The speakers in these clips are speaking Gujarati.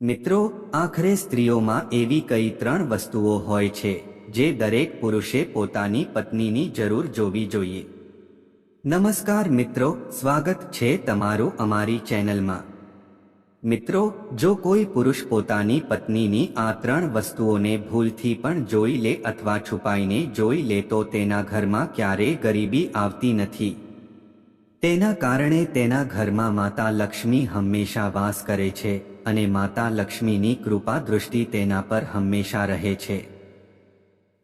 મિત્રો, આખરે સ્ત્રીઓમાં એવી કઈ ત્રણ વસ્તુઓ હોય છે, જે દરેક પુરુષે પોતાની પત્નીની જરૂર જોવી જોઈએ. નમસ્કાર મિત્રો, સ્વાગત છે તમારું અમારી ચેનલમાં. મિત્રો, જો કોઈ પુરુષ પોતાની પત્નીની આ ત્રણ વસ્તુઓને ભૂલથી પણ જોઈ લે અથવા છુપાઈને જોઈ લે તો તેના ઘરમાં ક્યારેય ગરીબી આવતી નથી. તેના કારણે તેના ઘરમાં માતા લક્ષ્મી હંમેશા વાસ કરે છે. અને માતા લક્ષ્મીની કૃપા દૃષ્ટિ તેના પર હંમેશા રહે છે.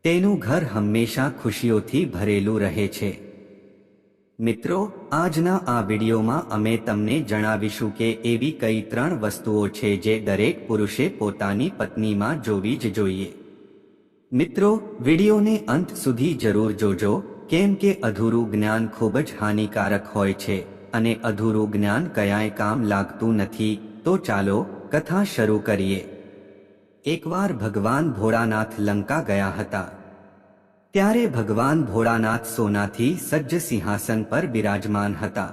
તેનું ઘર હંમેશા ખુશીઓથી ભરેલું રહે છે. મિત્રો, આજના આ વિડીયોમાં અમે તમને જણાવીશું કે એવી કઈ ત્રણ વસ્તુઓ છે જે દરેક પુરુષે પોતાની પત્નીમાં જોવી જ જોઈએ. મિત્રો, વિડીયોને અંત સુધી જરૂર જોજો, કેમ કે અધૂરું જ્ઞાન ખૂબ જ હાનિકારક હોય છે, અને અધૂરું જ્ઞાન કયાય કામ લાગતું નથી તો ચાલો કથા શરૂ કરીએ. એકવાર ભગવાન ભોળાનાથ લંકા ગયા હતા. ત્યારે ભગવાન ભોળાનાથ સોનાથી સજ્જ સિંહાસન પર બિરાજમાન હતા.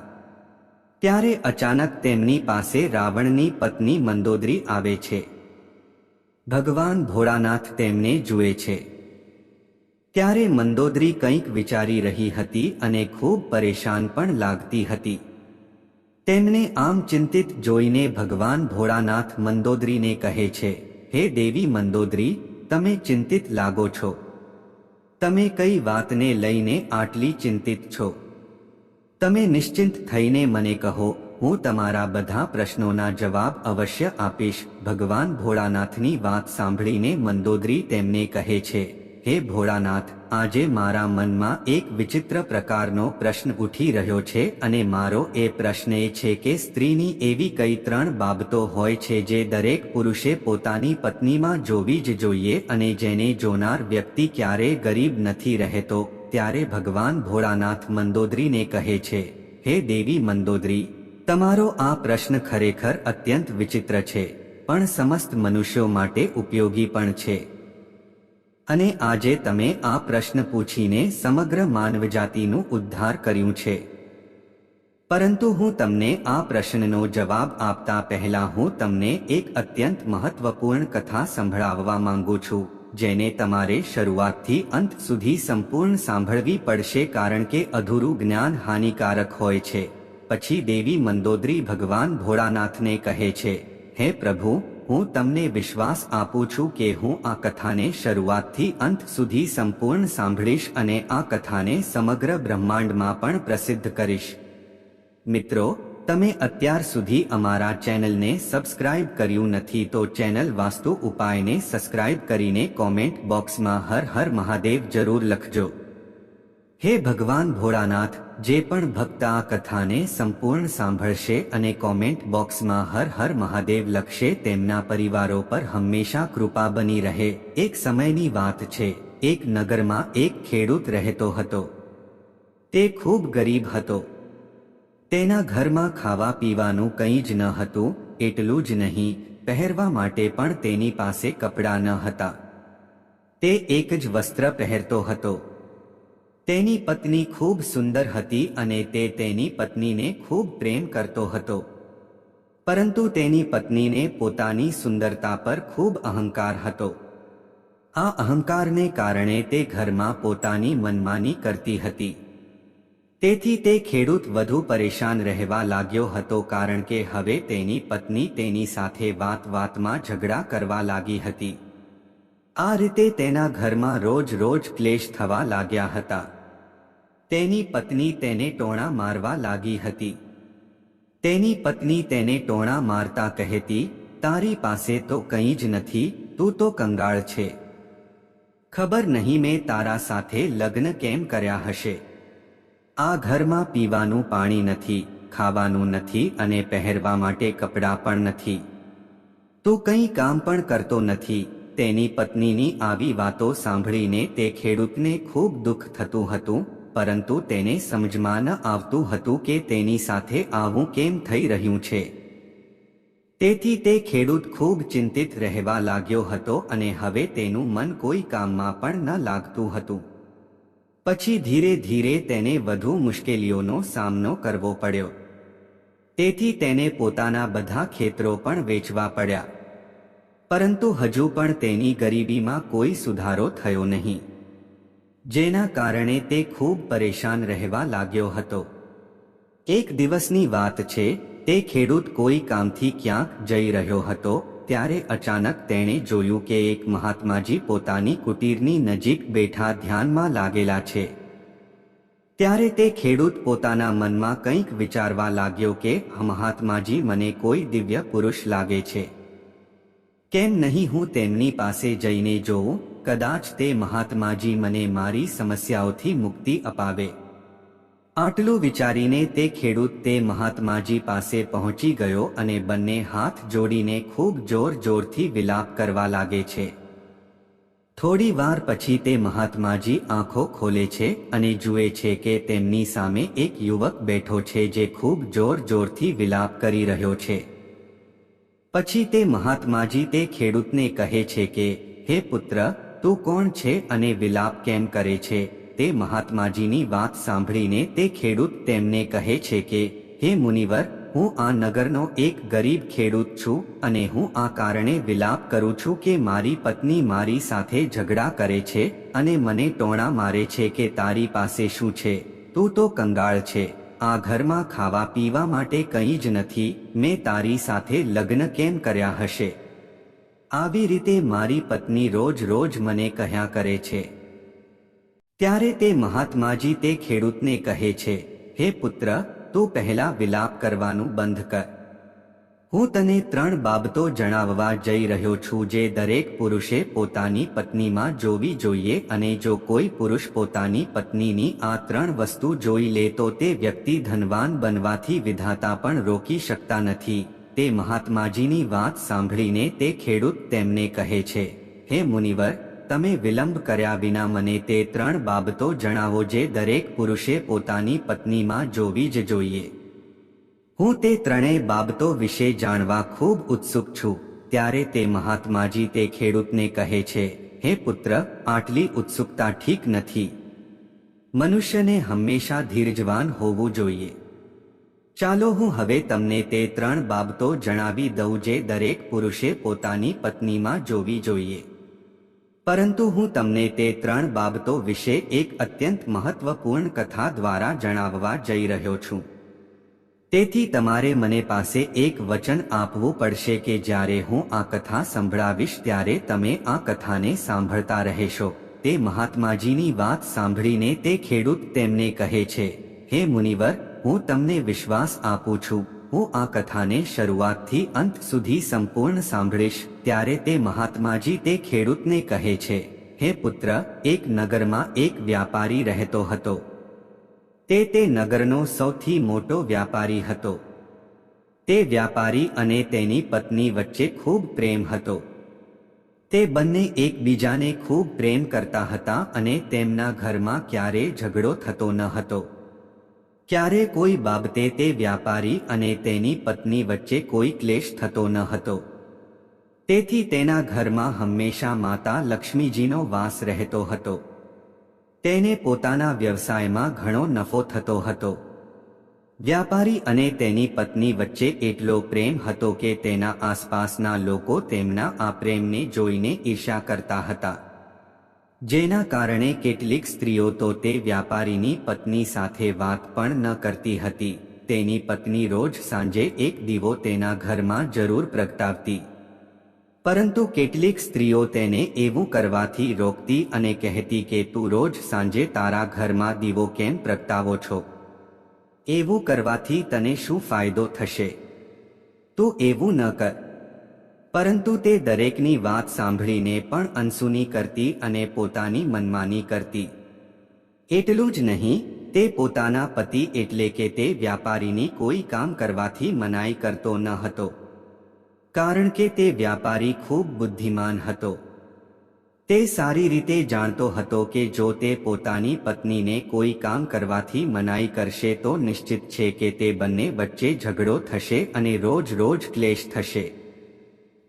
ત્યારે અચાનક તેમની પાસે રાવણની પત્ની મંદોદરી આવે છે. ભગવાન ભોળાનાથ તેમને જુએ છે. ત્યારે મંદોદરી કંઈક વિચારી રહી હતી અને ખૂબ પરેશાન પણ લાગતી હતી. તેમને આમ ચિંતિત જોઈને ભગવાન ભોળાનાથ મંદોદરીને કહે છે, હે દેવી મંદોદરી, તમે ચિંતિત લાગો છો. તમે કઈ વાતને લઈને આટલી ચિંતિત છો? તમે નિશ્ચિંત થઈને મને કહો, હું તમારા બધા પ્રશ્નોના જવાબ અવશ્ય આપીશ. ભગવાન ભોળાનાથની વાત સાંભળીને મંદોદરી તેમને કહે છે હે ભોળાનાથ, આજે મારા મનમાં એક વિચિત્ર પ્રકારનો પ્રશ્ન ઉઠી રહ્યો છે અને મારો એ પ્રશ્ન એ છે કે સ્ત્રીની એવી કઈ ત્રણ બાબતો હોય છે જે દરેક પુરુષે પોતાની પત્નીમાં જોવી જ જોઈએ અને જેને જોનાર વ્યક્તિ ક્યારેય ગરીબ નથી રહેતો? ત્યારે ભગવાન ભોળાનાથ મંદોદરીને કહે છે, હે દેવી મંદોદરી, તમારો આ પ્રશ્ન ખરેખર અત્યંત વિચિત્ર છે, પણ સમસ્ત મનુષ્યો માટે ઉપયોગી પણ છે. અને આજે તમે આ પ્રશ્ન પૂછીને સમગ્ર માનવજાતિનું ઉદ્ધાર કર્યું છે. પરંતુ હું તમને આ પ્રશ્નનો જવાબ આપતા પહેલા હું તમને એક અત્યંત મહત્વપૂર્ણ કથા સંભળાવવા માંગુ છું, જેને તમારે શરૂઆતથી અંત સુધી સંપૂર્ણ સાંભળવી પડશે કારણ કે અધૂરું જ્ઞાન હાનિકારક હોય છે. પછી દેવી મંદોદરી ભગવાન ભોળાનાથને કહે છે, હે પ્રભુ હું તમને વિશ્વાસ આપું છું કે હું આ કથાને શરૂઆતથી અંત સુધી સંપૂર્ણ સાંભળીશ અને આ કથાને સમગ્ર બ્રહ્માંડમાં પણ પ્રસિદ્ધ કરીશ. મિત્રો, તમે અત્યાર સુધી અમારા ચેનલને સબસ્ક્રાઇબ કર્યું નથી તો ચેનલ વાસ્તુ ઉપાયને સબસ્ક્રાઇબ કરીને કોમેન્ટ બોક્સમાં હર હર મહાદેવ જરૂર લખજો. હે ભગવાન ભોળાનાથ જે પણ ભક્ત આ કથાને સંપૂર્ણ સાંભળશે અને કોમેન્ટ બોક્સમાં હર હર મહાદેવ લખશે, તેમના પરિવારો પર હંમેશા કૃપા બની રહે. એક સમયની વાત છે. એક નગરમાં એક ખેડૂત રહેતો હતો. તે ખૂબ ગરીબ હતો. તેના ઘરમાં ખાવા પીવાનું કંઈ જ ન હતું, એટલું જ નહીં, પહેરવા માટે પણ તેની પાસે કપડાં ન હતા. તે એક જ વસ્ત્ર પહેરતો હતો. તેની પત્ની ખૂબ સુંદર હતી અને તે તેની પત્નીને ખૂબ પ્રેમ કરતો હતો. પરંતુ તેની પત્નીને પોતાની સુંદરતા પર ખૂબ અહંકાર હતો. આ અહંકારને કારણે તે ઘરમાં પોતાની મનમાની કરતી હતી. તેથી તે ખેડૂત વધુ પરેશાન રહેવા લાગ્યો હતો કારણ કે હવે તેની પત્ની તેની સાથે વાત વાતમાં ઝઘડા કરવા લાગી હતી. આ રીતે તેના ઘરમાં રોજ રોજ ક્લેશ થવા લાગ્યા હતા. તેની પત્ની તેને ટોણા મારવા લાગી હતી. તેની પત્ની તેને ટોણા મારતા કહેતી, તારી પાસે તો કંઈ જ નથી, તું તો કંગાળ છે. ખબર નહીં મેં તારા સાથે લગ્ન કેમ કર્યા હશે. આ ઘરમાં પીવાનું પાણી નથી, ખાવાનું નથી અને પહેરવા માટે કપડાં પણ નથી. તું કંઈ કામ પણ કરતો નથી. તેની પત્નીની આવી વાતો સાંભળીને તે ખેડૂતને ખૂબ દુઃખ થતું હતું પરંતુ તેને સમજમાં ન આવતું હતું કે તેની સાથે આવું કેમ થઈ રહ્યું છે. તેથી તે ખેડૂત ખૂબ ચિંતિત રહેવા લાગ્યો હતો અને હવે તેનું મન કોઈ કામમાં પણ ન લાગતું હતું. પછી ધીરે ધીરે તેને વધુ મુશ્કેલીઓનો સામનો કરવો પડ્યો. તેથી તેને પોતાના બધા ખેતરો પણ વેચવા પડ્યા. પરંતુ હજુ પણ તેની ગરીબીમાં કોઈ સુધારો થયો નહીં. જેના કારણે તે ખૂબ પરેશાન રહેવા લાગ્યો હતો. એક દિવસની વાત છે, તે ખેડૂત કોઈ કામથી ક્યાંક જઈ રહ્યો હતો, ત્યારે અચાનક તેણે જોયું કે એક મહાત્માજી પોતાની કુટીરની નજીક બેઠા ધ્યાનમાં લાગેલા છે. ત્યારે તે ખેડૂત પોતાના મનમાં કંઈક વિચારવા લાગ્યો કે મહાત્માજી મને કોઈ દિવ્ય પુરુષ લાગે છે. કેમ નહીં હું તેમની પાસે જઈને જોઉં? કદાચ તે મહાત્માજી મને મારી સમસ્યાઓથી મુક્તિ અપાવે. આટલું વિચારીને તે ખેડૂત તે મહાત્માજી પાસે પહોંચી ગયો અને બંને હાથ જોડીને ખૂબ જોર જોરથી વિલાપ કરવા લાગે છે. થોડી વાર પછી તે મહાત્માજી આંખો ખોલે છે અને જુએ છે કે તેમની સામે એક યુવક બેઠો છે જે ખૂબ જોર જોરથી વિલાપ કરી રહ્યો છે. પછી તે મહાત્માજી તે ખેડૂતને કહે છે કે, હે પુત્ર તું કોણ છે અને વિલાપ કેમ કરે છે? તે મહાત્માજીની વાત સાંભળીને તે ખેડૂત તેમને કહે છે કે, હે મુનિવર, હું આ નગરનો એક ગરીબ ખેડૂત છું અને હું આ કારણે વિલાપ કરું છું કે મારી પત્ની મારી સાથે ઝઘડા કરે છે અને મને ટોણા મારે છે કે તારી પાસે શું છે? તું તો કંગાળ છે. આ ઘરમાં ખાવા પીવા માટે કંઈ જ નથી. મેં તારી સાથે લગ્ન કેમ કર્યા હશે? આવી રીતે મારી પત્ની રોજ રોજ મને કહ્યા કરે છે. ત્યારે તે મહાત્માજી તે ખેડૂતને કહે છે, હે પુત્ર, તું પહેલા વિલાપ કરવાનું બંધ કર. હું તને ત્રણ બાબતો જણાવવા જઈ રહ્યો છું જે દરેક પુરુષે પોતાની પત્નીમાં જોવી જોઈએ અને જો કોઈ પુરુષ પોતાની પત્નીની આ ત્રણ વસ્તુ જોઈ લે તો તે વ્યક્તિ ધનવાન બનવાથી વિધાતા પણ રોકી શકતા નથી. તે મહાત્માજીની વાત સાંભળીને તે ખેડૂત તેમને કહે છે, હે મુનિવર, તમે વિલંબ કર્યા વિના મને તે ત્રણ બાબતો જણાવો જે દરેક પુરુષે પોતાની પત્નીમાં જોવી જ જોઈએ. હું તે ત્રણેય બાબતો વિશે જાણવા ખૂબ ઉત્સુક છું. ત્યારે તે મહાત્માજી તે ખેડૂતને કહે છે, હે પુત્ર, આટલી ઉત્સુકતા ઠીક નથી. મનુષ્યને હંમેશા ધીરજવાન હોવું જોઈએ. ચાલો હું હવે તમને તે ત્રણ બાબતો જણાવી દઉં જે દરેક પુરુષે પોતાની પત્નીમાં જોવી જોઈએ. પરંતુ હું તમને તે ત્રણ બાબતો વિશે એક અત્યંત મહત્વપૂર્ણ કથા દ્વારા જણાવવા જઈ રહ્યો છું. તેથી તમારે મને પાસે એક વચન આપવું પડશે કે જ્યારે હું આ કથા સંભળાવીશ ત્યારે તમે આ કથાને સાંભળતા રહેશો. તે મહાત્માજીની વાત સાંભળીને તે ખેડૂત તેમને કહે છે, હે મુનિવર હું તમને વિશ્વાસ આપું છું. હું આ કથાને શરૂઆતથી અંત સુધી સંપૂર્ણ સાંભળીશ, ત્યારે તે મહાત્માજી તે ખેડૂતને કહે છે, હે પુત્ર, એક નગરમાં એક વ્યાપારી રહેતો હતો. તે તે નગરનો સૌથી મોટો વ્યાપારી હતો. તે વ્યાપારી અને તેની પત્ની વચ્ચે ખૂબ પ્રેમ હતો. તે બંને એકબીજાને ખૂબ પ્રેમ કરતા હતા અને તેમના ઘરમાં ક્યારેય ઝઘડો થતો ન હતો. ક્યારે કોઈ બાબતે તે વ્યાપારી અને તેની પત્ની વચ્ચે કોઈ ક્લેશ થતો ન હતો. તેથી તેના ઘરમાં હંમેશા માતા લક્ષ્મીજીનો વાસ રહેતો હતો. તેને પોતાના વ્યવસાયમાં ઘણો નફો થતો હતો. વ્યાપારી અને તેની પત્ની વચ્ચે એટલો પ્રેમ હતો કે તેના આસપાસના લોકો તેમના આ પ્રેમને જોઈને ઈર્ષા કરતા હતા. જેના કારણે કેટલીક સ્ત્રીઓ તો તે વ્યાપારીની પત્ની સાથે વાત પણ ન કરતી હતી. તેની પત્ની રોજ સાંજે એક દીવો તેના ઘરમાં જરૂર પ્રગટાવતી. પરંતુ કેટલીક સ્ત્રીઓ તેને એવું કરવાથી રોકતી અને કહેતી કે તું રોજ સાંજે તારા ઘરમાં દીવો કેમ પ્રગટાવો છો? એવું કરવાથી તને શું ફાયદો થશે? તું એવું ન કર. પરંતુ તે દરેકની વાત સાંભળીને પણ અનસુની કરતી અને પોતાની મનમાની કરતી. એટલું જ નહીં, તે પોતાના પતિ એટલે કે તે વ્યાપારીની કોઈ કામ કરવાથી મનાઈ કરતો ન હતો. કારણ કે તે વ્યાપારી ખૂબ બુદ્ધિમાન હતો. તે સારી રીતે જાણતો હતો કે જો તે પોતાની પત્નીને કોઈ કામ કરવાથી મનાઈ કરશે તો નિશ્ચિત છે કે તે બંને વચ્ચે ઝઘડો થશે અને રોજ રોજ ક્લેશ થશે.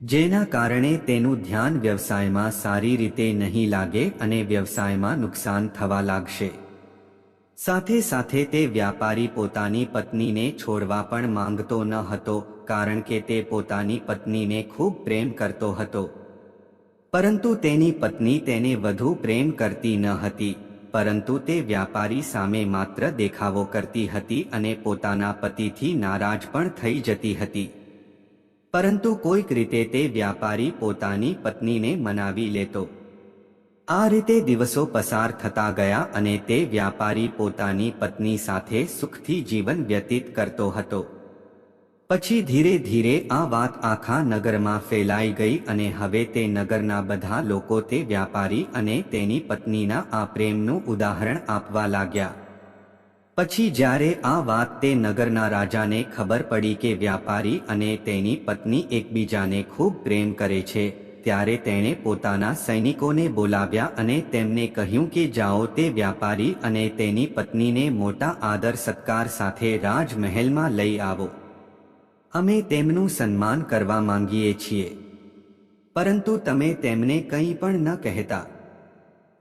જેના કારણે તેનું ધ્યાન વ્યવસાયમાં સારી રીતે નહીં લાગે અને વ્યવસાયમાં નુકસાન થવા લાગશે. સાથે સાથે તે વ્યાપારી પોતાની પત્નીને છોડવા પણ માંગતો ન હતો, કારણ કે તે પોતાની પત્નીને ખૂબ પ્રેમ કરતો હતો. પરંતુ તેની પત્ની તેને વધુ પ્રેમ કરતી ન હતી, પરંતુ તે વ્યાપારી સામે માત્ર દેખાવો કરતી હતી અને પોતાના પતિથી નારાજ પણ થઈ જતી હતી. પરંતુ કોઈક રીતે તે વ્યાપારી પોતાની પત્નીને મનાવી લેતો. આ રીતે દિવસો પસાર થતા ગયા અને તે વ્યાપારી પોતાની પત્ની સાથે સુખથી જીવન વ્યતીત કરતો હતો. પછી ધીરે ધીરે આ વાત આખા નગરમાં ફેલાઈ ગઈ અને હવે તે નગરના બધા લોકો તે વ્યાપારી અને તેની પત્નીના આ પ્રેમનું ઉદાહરણ આપવા લાગ્યા. પછી જ્યારે આ વાત તે નગરના રાજાને ખબર પડી કે વ્યાપારી અને તેની પત્ની એકબીજાને ખૂબ પ્રેમ કરે છે, ત્યારે તેણે પોતાના સૈનિકોને બોલાવ્યા અને તેમને કહ્યું કે જાઓ તે વ્યાપારી અને તેની પત્નીને મોટા આદર સત્કાર સાથે રાજમહેલમાં લઈ આવો. અમે તેમનું સન્માન કરવા માંગીએ છીએ. પરંતુ તમે તેમને કંઈ પણ ન કહેતા.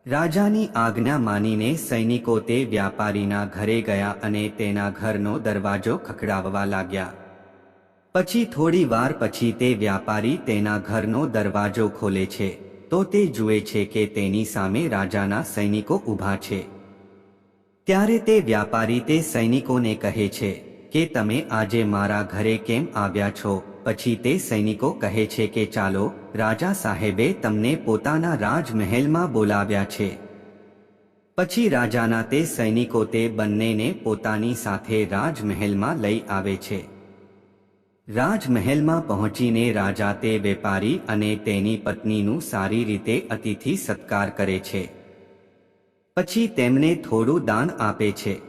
રાજાની આજ્ઞા માનીને સૈનિકો તે વ્યાપારીના ઘરે ગયા અને તેના ઘરનો દરવાજો ખખડાવવા લાગ્યા. પછી થોડી વાર પછી તે વ્યાપારી તેના ઘરનો દરવાજો ખોલે છે, તો તે જુએ છે કે તેની સામે રાજાના સૈનિકો ઊભા છે. ત્યારે તે વ્યાપારી તે સૈનિકોને કહે છે કે તમે આજે મારા ઘરે કેમ આવ્યા છો? પછી તે સૈનિકો કહે છે કે ચાલો, રાજા સાહેબે તમને પોતાના રાજમહેલમાં બોલાવ્યા છે. પછી રાજાના તે સૈનિકો તે બંનેને પોતાની સાથે રાજમહેલમાં લઈ આવે છે. રાજમહેલમાં પહોંચીને રાજા તે વેપારી અને તેની પત્નીનું સારી રીતે અતિથિ સત્કાર કરે છે. પછી તેમને થોડું દાન આપે છે.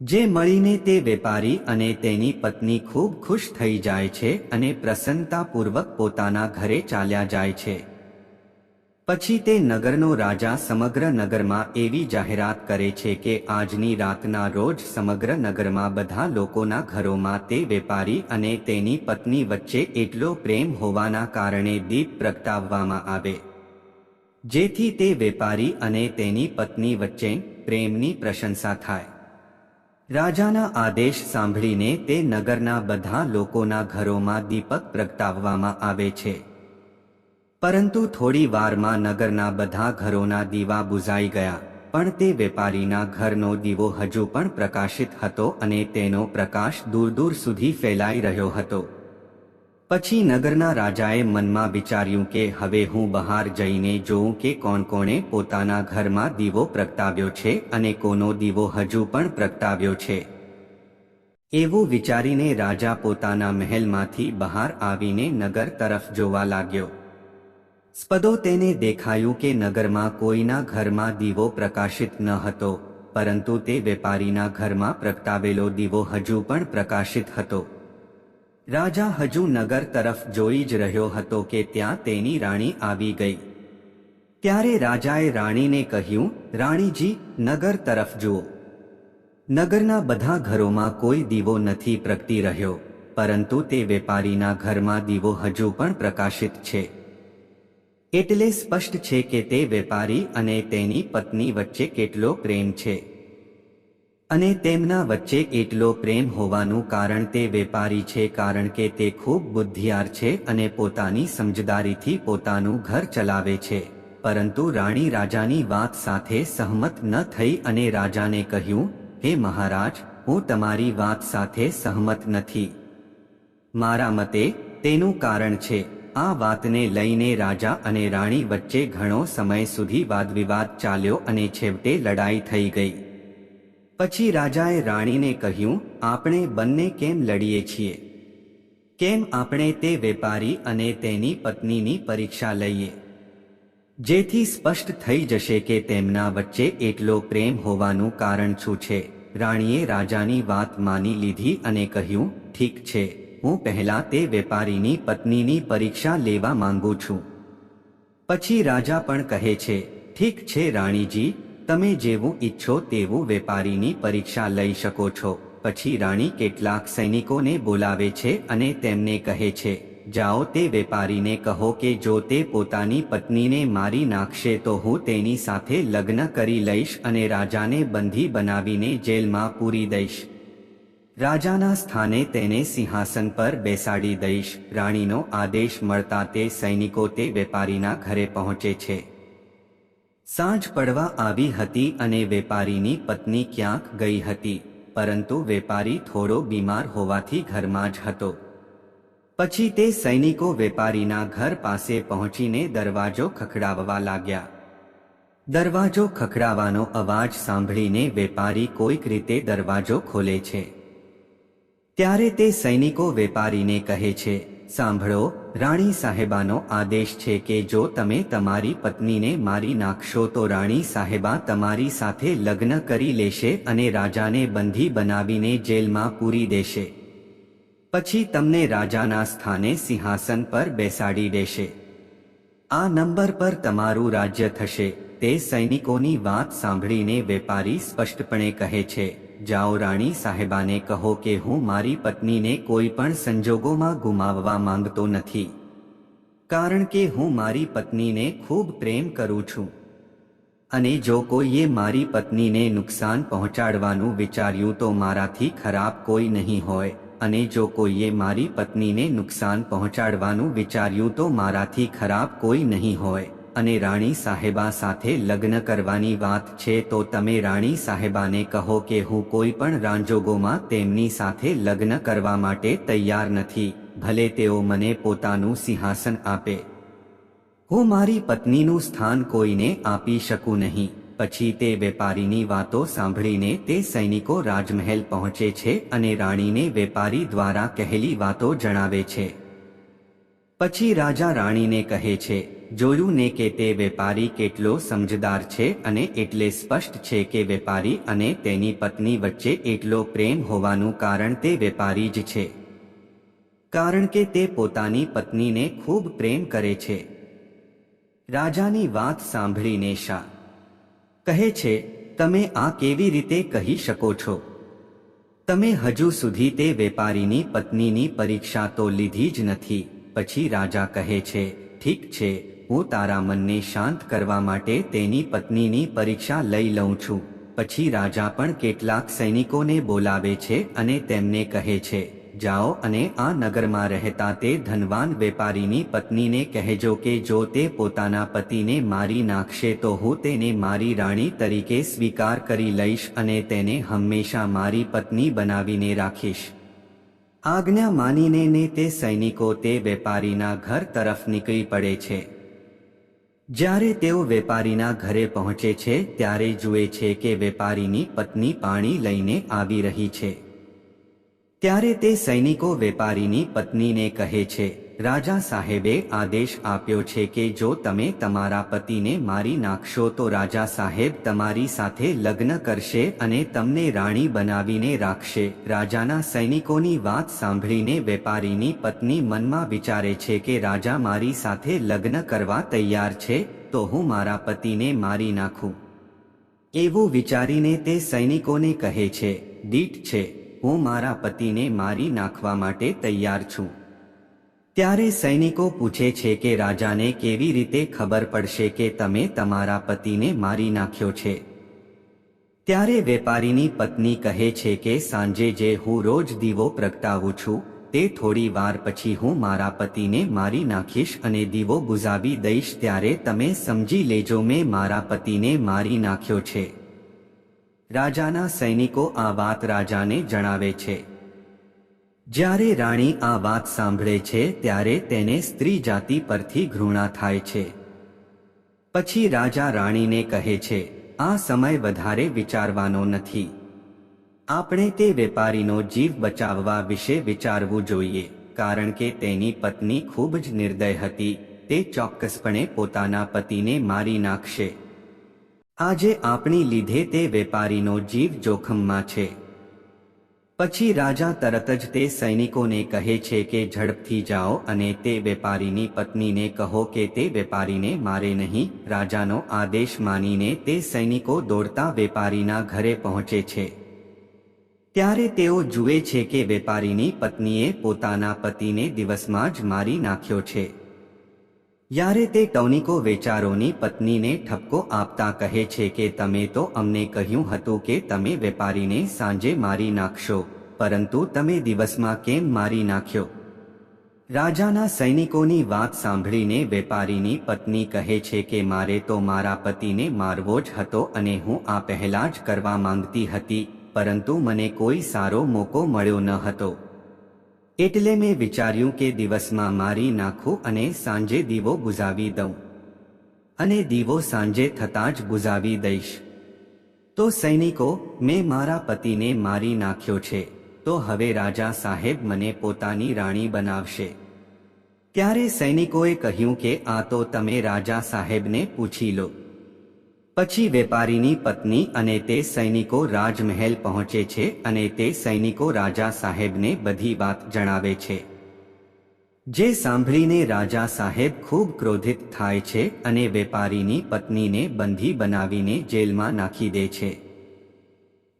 જે મળીને તે વેપારી અને તેની પત્ની ખૂબ ખુશ થઈ જાય છે અને પ્રસન્નતાપૂર્વક પોતાના ઘરે ચાલ્યા જાય છે. પછી તે નગરનો રાજા સમગ્ર નગરમાં એવી જાહેરાત કરે છે કે આજની રાતના રોજ સમગ્ર નગરમાં બધા લોકોના ઘરોમાં તે વેપારી અને તેની પત્ની વચ્ચે એટલો પ્રેમ હોવાના કારણે દીપ પ્રગટાવવામાં આવે. જેથી તે વેપારી અને તેની પત્ની વચ્ચે પ્રેમની પ્રશંસા થાય. રાજાના આદેશ સાંભળીને તે નગરના બધા લોકોના ઘરોમાં દીપક પ્રગટાવવામાં આવે છે. પરંતુ થોડી વારમાં નગરના બધા ઘરોના દીવા બુઝાઈ ગયા, પણ તે વેપારીના ઘરનો દીવો હજુ પણ પ્રકાશિત હતો અને તેનો પ્રકાશ દૂર દૂર સુધી ફેલાઈ રહ્યો હતો. પછી નગરના રાજાએ મનમાં વિચાર્યું કે હવે હું બહાર જઈને જોઉં કે કોણ કોણે પોતાના ઘરમાં દીવો પ્રગટાવ્યો છે અને કોનો દીવો હજુ પણ પ્રગટાવ્યો છે. એવું વિચારીને રાજા પોતાના મહેલમાંથી બહાર આવીને નગર તરફ જોવા લાગ્યો. સ્પદો તેને દેખાયું કે નગરમાં કોઈના ઘરમાં દીવો પ્રકાશિત ન હતો, પરંતુ તે વેપારીના ઘરમાં પ્રગટાવેલો દીવો હજુ પણ પ્રકાશિત હતો. રાજા હજુ નગર તરફ જોઈ જ રહ્યો હતો કે ત્યાં તેની રાણી આવી ગઈ. ત્યારે રાજાએ રાણીને કહ્યું, રાણીજી, નગર તરફ જુઓ. નગરના બધા ઘરોમાં કોઈ દીવો નથી પ્રગટી રહ્યો, પરંતુ તે વેપારીના ઘરમાં દીવો હજુ પણ પ્રકાશિત છે. એટલે સ્પષ્ટ છે કે તે વેપારી અને તેની પત્ની વચ્ચે કેટલો પ્રેમ છે. અને તેમના વચ્ચે એટલો પ્રેમ હોવાનું કારણ તે વેપારી છે કારણ કે તે ખૂબ બુદ્ધિયાર છે અને પોતાની સમજદારીથી પોતાનું ઘર ચલાવે છે. પરંતુ રાણી રાજાની વાત સાથે સહમત ન થઈ અને રાજાને કહ્યું, હે મહારાજ, હું તમારી વાત સાથે સહમત નથી. મારા મતે, તેનું કારણ છે, આ વાતને લઈને રાજા અને રાણી વચ્ચે ઘણો સમય સુધી વાદવિવાદ ચાલ્યો અને છેવટે લડાઈ થઈ ગઈ. પછી રાજાએ રાણીને કહ્યું, આપણે બંને કેમ લડીએ છીએ? કેમ આપણે તે વેપારી અને તેની પત્નીની પરીક્ષા લઈએ? જેથી સ્પષ્ટ થઈ જશે કે તેમના વચ્ચે એટલો પ્રેમ હોવાનું કારણ શું છે? રાણીએ રાજાની વાત માની લીધી અને કહ્યું, ઠીક છે, હું પહેલા તે વેપારીની પત્નીની પરીક્ષા લેવા માંગુ છું. પછી રાજા પણ કહે છે, ઠીક છે, રાણીજી તમે જેવું ઈચ્છો તેવું વેપારીની પરીક્ષા લઈ શકો છો. પછી રાણી કેટલાક સૈનિકોને બોલાવે છે અને તેમને કહે છે, જાઓ તે વેપારીને કહો કે જો તે પોતાની પત્નીને મારી નાખશે તો હું તેની સાથે લગ્ન કરી લઈશ અને રાજાને બંધી બનાવીને જેલમાં પૂરી દઈશ. રાજાના સ્થાને તેને સિંહાસન પર બેસાડી દઈશ. રાણીનો આદેશ મળતા તે સૈનિકો તે વેપારીના ઘરે પહોંચે છે. સાંજ પડવા આવી હતી અને વેપારીની પત્ની ક્યાંક ગઈ હતી, પરંતુ વેપારી થોડો બીમાર હોવાથી ઘરમાં જ હતો. પછી તે સૈનિકો વેપારીના ઘર પાસે પહોંચીને દરવાજો ખખડાવવા લાગ્યા. દરવાજો ખખડાવાનો અવાજ સાંભળીને વેપારી કોઈક રીતે દરવાજો ખોલે છે. ત્યારે તે સૈનિકો વેપારીને કહે છે સાંભળો, રાણી સાહેબાનો આદેશ છે કે જો તમે તમારી પત્નીને મારી નાખશો તો રાણી સાહેબા તમારી સાથે લગ્ન કરી લેશે અને રાજાને બંધી બનાવીને જેલમાં પૂરી દેશે. પછી તમને રાજાના સ્થાને સિંહાસન પર બેસાડી દેશે. આ નંબર પર તમારું રાજ્ય થશે, તે સૈનિકોની વાત સાંભળીને વેપારી સ્પષ્ટપણે કહે છે. જાઓ રાણી સાહેબાને કહો કે હું મારી પત્નીને કોઈ પણ સંજોગોમાં ગુમાવવા માંગતો નથી. કારણ કે હું મારી પત્નીને ખૂબ પ્રેમ કરું છું. અને જો કોઈએ મારી પત્નીને નુકસાન પહોંચાડવાનું વિચાર્યું તો મારાથી ખરાબ કોઈ નહીં હોય. અને જો કોઈએ મારી પત્નીને નુકસાન પહોંચાડવાનું વિચાર્યું તો મારાથી ખરાબ કોઈ નહીં હોય. અને રાણી સાહેબા સાથે લગ્ન કરવાની વાત છે, તો તમે રાણી સાહેબાને કહો કે હું કોઈ પણ રાંજોગોમાં તેમની સાથે લગ્ન કરવા માટે તૈયાર નથી, ભલે તેઓ મને પોતાનું સિંહાસન આપે. હું મારી પત્નીનું સ્થાન કોઈને આપી શકું નહીં. પછી તે વેપારીની વાતો સાંભળીને તે સૈનિકો રાજમહેલ પહોંચે છે અને રાણીને વેપારી દ્વારા કહેલી વાતો જણાવે છે. પછી રાજા રાણીને કહે છે, જોયું ને કે તે વેપારી કેટલો સમજદાર છે અને એટલે સ્પષ્ટ છે કે વેપારી અને તેની પત્ની વચ્ચે એટલો પ્રેમ હોવાનું કારણ તે વેપારી જ છે. કારણ કે તે પોતાની પત્નીને ખૂબ પ્રેમ કરે છે. રાજાની વાત સાંભળીને શા કહે છે, તમે આ કેવી રીતે કહી શકો છો? તમે હજુ સુધી તે વેપારીની પત્નીની પરીક્ષા તો લીધી જ નથી. પછી રાજા કહે છે, ઠીક છે, હું તારા મનને શાંત કરવા માટે તેની પત્નીની પરીક્ષા લઈ લઉં છું. પછી રાજા પણ કેટલાક સૈનિકોને બોલાવે છે અને તેમને કહે છે, જાઓ અને આ નગરમાં રહેતા તે ધનવાન વેપારીની પત્નીને કહેજો કે જો તે પોતાના પતિને મારી નાખશે તો હું તેને મારી રાણી તરીકે સ્વીકાર કરી લઈશ અને તેને હંમેશા મારી પત્ની બનાવીને રાખીશ. આજ્ઞા માનીને ને તે સૈનિકો તે વેપારીના ઘર તરફ નીકળી પડે છે. જ્યારે તેઓ વેપારીના ઘરે પહોંચે છે, ત્યારે જુએ છે કે વેપારીની પત્ની પાણી લઈને આવી રહી છે. ત્યારે તે સૈનિકો વેપારીની પત્નીને કહે છે રાજા સાહેબે આદેશ આપ્યો છે કે જો તમે તમારા પતિને મારી નાખશો તો રાજા સાહેબ તમારી સાથે લગ્ન કરશે અને તમને રાણી બનાવીને રાખશે. રાજાના સૈનિકોની વાત સાંભળીને વેપારીની પત્ની મનમાં વિચારે છે કે રાજા મારી સાથે લગ્ન કરવા તૈયાર છે, તો હું મારા પતિને મારી નાખું. એવું વિચારીને તે સૈનિકોને કહે છે, દીઠ છે, હું મારા પતિને મારી નાખવા માટે તૈયાર છું. ત્યારે સૈનિકો પૂછે છે કે રાજાને કેવી રીતે ખબર પડશે કે તમે તમારા પતિને મારી નાખ્યો છે? ત્યારે વેપારીની પત્ની કહે છે કે સાંજે જે હું રોજ દીવો પ્રગટાવું છું, તે થોડી વાર પછી હું મારા પતિને મારી નાખીશ અને દીવો બુઝાવી દઈશ ત્યારે તમે સમજી લેજો મેં મારા પતિને મારી નાખ્યો છે. રાજાના સૈનિકો આ વાત રાજાને જણાવે છે. જ્યારે રાણી આ વાત સાંભળે છે, ત્યારે તેને સ્ત્રી જાતિ પરથી ઘૃણા થાય છે. પછી રાજા રાણીને કહે છે, આ સમય વધારે વિચારવાનો નથી. આપણે તે વેપારીનો જીવ બચાવવા વિશે વિચારવું જોઈએ, કારણ કે તેની પત્ની ખૂબ જ નિર્દય હતી, તે ચોક્કસપણે પોતાના પતિને મારી નાખશે. આજે આપણી લીધે તે વેપારીનો જીવ જોખમમાં છે. પછી રાજા તરત જ તે સૈનિકોને કહે છે કે ઝડપથી જાઓ અને તે વેપારીની પત્નીને કહો કે તે વેપારીને મારે નહીં. રાજાનો આદેશ માનીને તે સૈનિકો દોડતા વેપારીના ઘરે પહોંચે છે. ત્યારે તેઓ જુએ છે કે વેપારીની પત્નીએ પોતાના પતિને દિવસમાં જ મારી નાખ્યો છે. યારે તે ટોનિકો વેચારોની પત્નીને ઠપકો આપતા કહે છે કે તમે તો અમને કહ્યું હતું કે તમે વેપારીને સાંજે મારી નાખશો, પરંતુ તમે દિવસમાં કેમ મારી નાખ્યો? રાજાના સૈનિકોની વાત સાંભળીને વેપારીની પત્ની કહે છે કે મારે તો મારા પતિને મારવો જ હતો અને હું આ પહેલા જ કરવા માંગતી હતી, પરંતુ મને કોઈ સારો મોકો મળ્યો ન હતો. એટલે મેં વિચાર્યું કે દિવસમાં મારી નાખું અને સાંજે દીવો બુઝાવી દઉં. અને દીવો સાંજે થતાં જ બુઝાવી દઈશ. તો સૈનિકો, મેં મારા પતિને મારી નાખ્યો છે. તો હવે રાજા સાહેબ મને પોતાની રાણી બનાવશે. ત્યારે સૈનિકોએ કહ્યું કે આ તો તમે રાજા સાહેબને પૂછી લો. પછી વેપારીની પત્ની અને તે સૈનિકો રાજમહેલ પહોંચે છે અને તે સૈનિકો રાજા સાહેબને બધી વાત જણાવે છે. જે સાંભળીને રાજા સાહેબ ખૂબ ક્રોધિત થાય છે અને વેપારીની પત્નીને બંધી બનાવીને જેલમાં નાખી દે છે.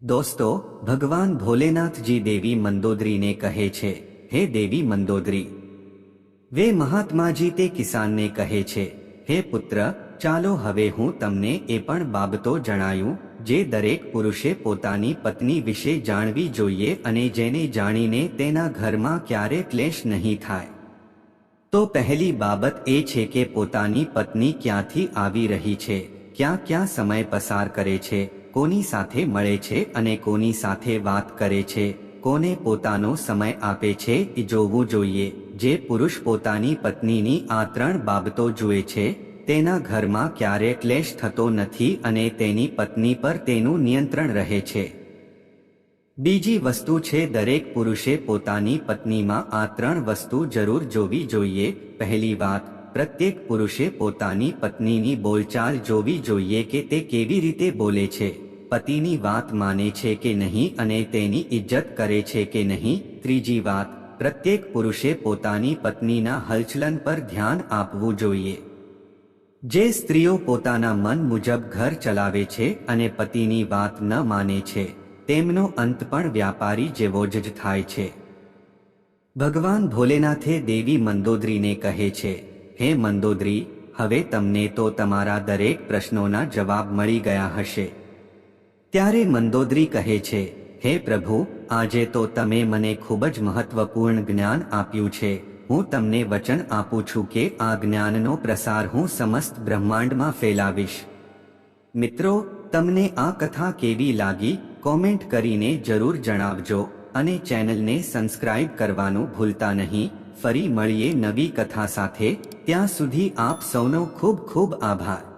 દોસ્તો, ભગવાન ભોલેનાથજી દેવી મંદોદરીને કહે છે, હે દેવી મંદોદરી! વે મહાત્માજી તે કિસાનને કહે છે, હે પુત્ર ચાલો હવે હું તમને એ પણ બાબતો જણાયું, જે દરેક પુરુષે પોતાની પત્ની વિશે જાણવી જોઈએ અને જેને જાણીને તેના ઘરમાં ક્યારે ક્લેશ નહીં થાય. તો પહેલી બાબત એ છે કે પોતાની પત્ની ક્યાંથી આવી રહી છે, ક્યાં ક્યાં સમય પસાર કરે છે, કોની સાથે મળે છે અને કોની સાથે વાત કરે છે, કોને પોતાનો સમય આપે છે એ જોવું જોઈએ, જે પુરુષ પોતાની પત્નીની આ ત્રણ બાબતો જુએ છે તેના ઘરમાં ક્યારે ક્લેશ થતો નથી અને તેની પત્ની પર તેનું નિયંત્રણ રહે છે. બીજી વસ્તુ છે, દરેક પુરુષે પોતાની પત્નીમાં આ ત્રણ વસ્તુ જરૂર જોવી જોઈએ. પહેલી વાત, પ્રત્યેક પુરુષે પોતાની પત્નીની બોલચાલ જોવી જોઈએ કે તે કેવી રીતે બોલે છે. પતિની વાત માને છે કે નહીં અને તેની ઇજ્જત કરે છે કે નહીં. ત્રીજી વાત, પ્રત્યેક પુરુષે પોતાની પત્નીના હલચલન પર ધ્યાન આપવું જોઈએ. જે સ્ત્રીઓ પોતાના મન મુજબ ઘર ચલાવે છે અને પતિની વાત ન માને છે, તેમનો અંત પણ વ્યાપારી જેવો જ થાય છે. ભગવાન ભોલેનાથે દેવી મંદોદરીને કહે છે, હે મંદોદરી, હવે તમને તો તમારા દરેક પ્રશ્નોના જવાબ મળી ગયા હશે. ત્યારે મંદોદરી કહે છે, હે પ્રભુ, આજે તો તમે મને ખૂબ જ મહત્વપૂર્ણ જ્ઞાન આપ્યું છે હું તમને વચન આપું છું કે આ જ્ઞાનનો પ્રસાર હું સમસ્ત બ્રહ્માંડમાં ફેલાવીશ. મિત્રો, તમને આ કથા કેવી લાગી? કોમેન્ટ કરીને જરૂર જણાવજો અને ચેનલને સબસ્ક્રાઇબ કરવાનું ભૂલતા નહીં. ફરી મળીએ નવી કથા સાથે. ત્યાં સુધી આપ સૌનો ખૂબ ખૂબ આભાર.